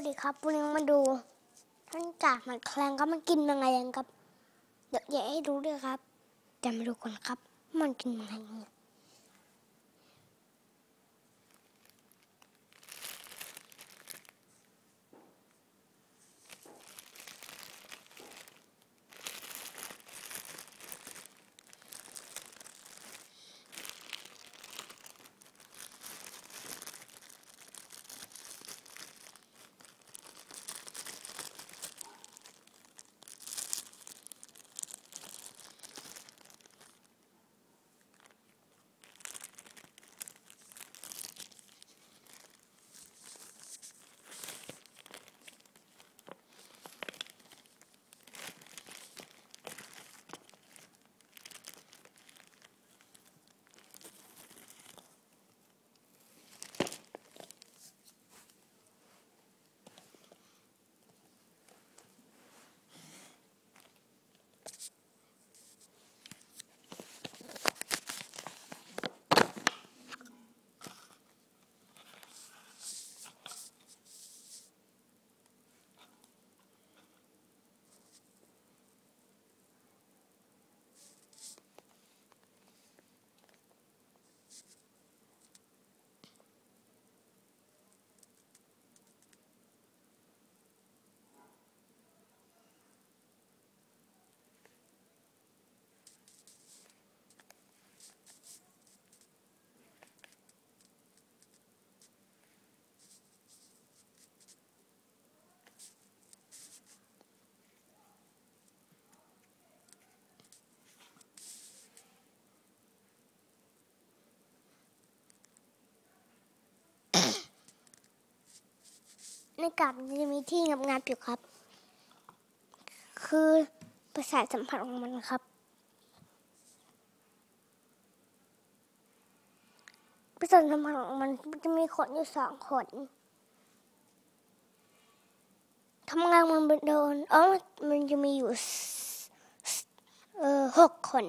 วัสดีครับวันนี้มาดูท่านจากมันแคลงก็มันกินยังไงกันครับเดี๋ยวแย่ให้ดูด้วยครับจะมาดูกันครับ มันกินยังไง ในกาบมันจะมีที่งับงับอยู่ครับ คือประสาทสัมผัสของมันครับ ประสาทสัมผัสของมันจะมีขนอยู่สองขนทำงานมันโดนเออมันจะมีอยู่เออหกขน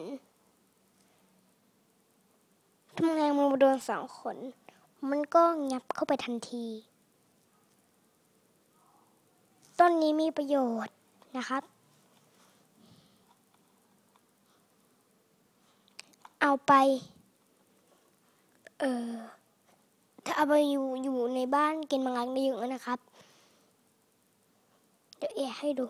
ทำงานมันโดนสองขน มันก็งับเข้าไปทันที ต้นนี้มีประโยชน์นะครับ เอาไป เอ่อ ถ้าเอาไปอยู่อยู่ในบ้านกินมังงะได้เยอะนะครับ เดี๋ยวแอให้ดู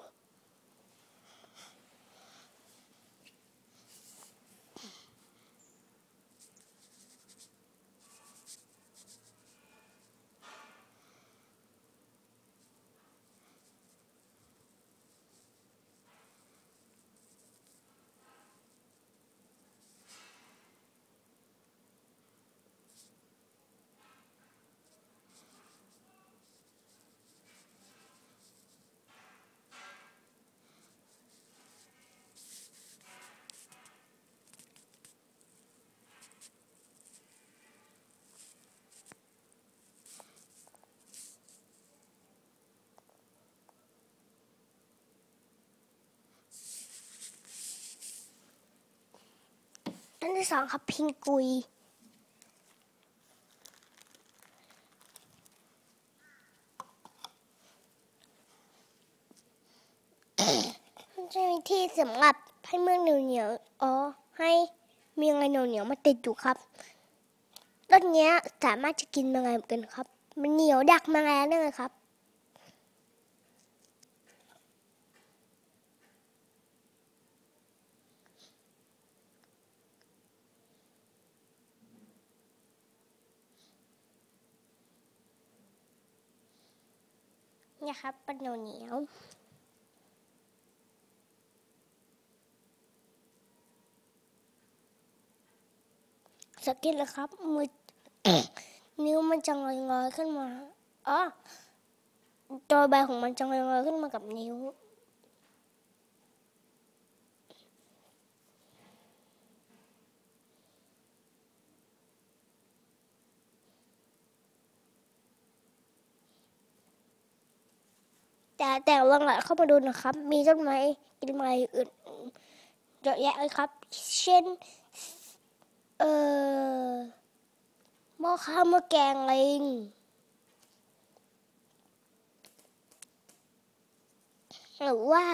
ต้นที่สองครับพิงกุย มันจะมีที่สำหรับให้เมือกเหนียวเหนียวอ๋อให้มีอะไรเหนียวเหนียวมาติดอยู่ครับต้นนี้สามารถจะกินแมลงเหมือนกันครับ มันเหนียวดักแมลงได้เลยครับ เนี่ครับเป็นเหนียวเหนียวสังเกตเลยครับมือนิ้วมันจะงอยๆขึ้นมาอ๋อตัวใบของมันจะงอยๆขึ้นมากับนิ้ว แต่แต่ลองหลัเข้ามาดูนะครับ มีต้นไม้กินไม้อื่นเยอะแยะเลยครับ เช่น เอ่อหม้อข้าวหม้อแกงลิงหรือว่า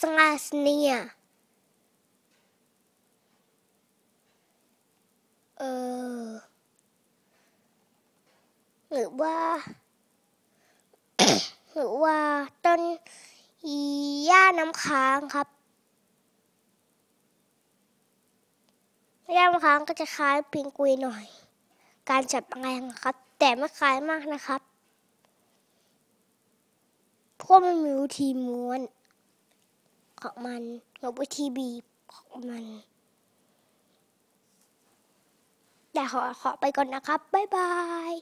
สงาสเนียเออหรือว่า หรือว่า นหญ้าน้ำค้างครับหญ้าน้ำค้างก็จะคล้ายพิงกุยหน่อย การจัดแปลงครับ แต่ไม่คล้ายมากนะครับเพราะมันมีวิธีม้วนของมันกับวิธีบีบของมันแต่ขอขอไปก่อนนะครับ บ๊ายบาย